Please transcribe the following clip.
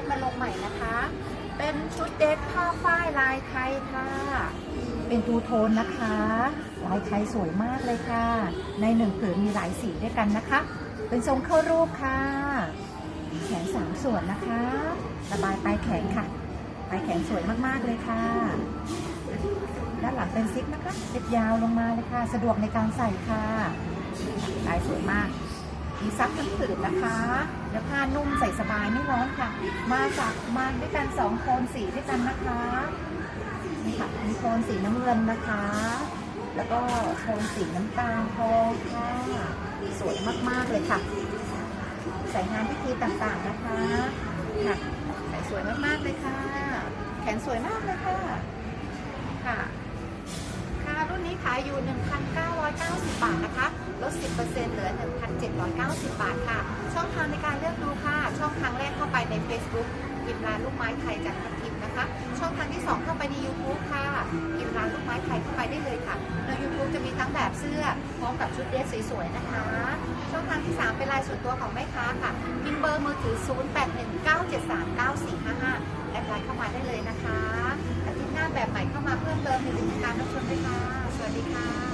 สมาลงใหม่นะคะ เป็นชุดเดทผ้าฝ้ายลายไทยค่ะ เป็นทูโทนนะคะ ลายไทยสวยมากเลยค่ะ ในหนึ่งผืนมีหลายสีด้วยกันนะคะ เป็นทรงเข้ารูปค่ะ แขนสามส่วนนะคะ ระบายปลายแขนค่ะ ปลายแขนสวยมากๆเลยค่ะ ด้านหลังเป็นซิปนะคะ ซิปยาวลงมาเลยค่ะ สะดวกในการใส่ค่ะ ลายสวยมาก มีซับทั้งผืนนะคะแล้วผ้านุ่มใส่สบายไม่ร้อนค่ะ มาจากมาด้วยกันสองโทนสีด้วยกันนะคะนี่ค่ะมีโทนสีน้ำเงินนะคะ แล้วก็โทนสีน้ำตาลทองค่ะสวยมากๆเลยค่ะ ใส่งานพิธีต่างๆนะคะค่ะใส่สวยมากๆเลยค่ะ แขนสวยมากเลยค่ะค่ะ ค่ะรุ่นนี้ขายอยู่ 1,990 บาทนะคะลด10%เหลือ 190 บาทค่ะ ช่องทางในการเลือกดูค่ะ ช่องทางแรกเข้าไปใน Facebook พิมพ์ร้านลูกไม้ไทยจากทัพทิมนะคะ ช่องทางที่ 2 เข้าไปใน YouTube ค่ะพิมพ์ร้านลูกไม้ไทยเข้าไปได้เลยค่ะ ใน YouTube จะมีทั้งแบบเสื้อพร้อมกับชุดเดรสสวยๆนะคะ ช่องทางที่ 3 เป็นลน์ส่วนตัวของแม่ค้าค่ะพิมพ์เบอร์มือถือ 0819739455แอดไลน์เข้ามาได้เลยนะคะอาทิตย์หน้าแบบใหม่เข้ามาเพิ่มเติมในติดตามรับชมด้วยค่ะสวัสดีค่ะ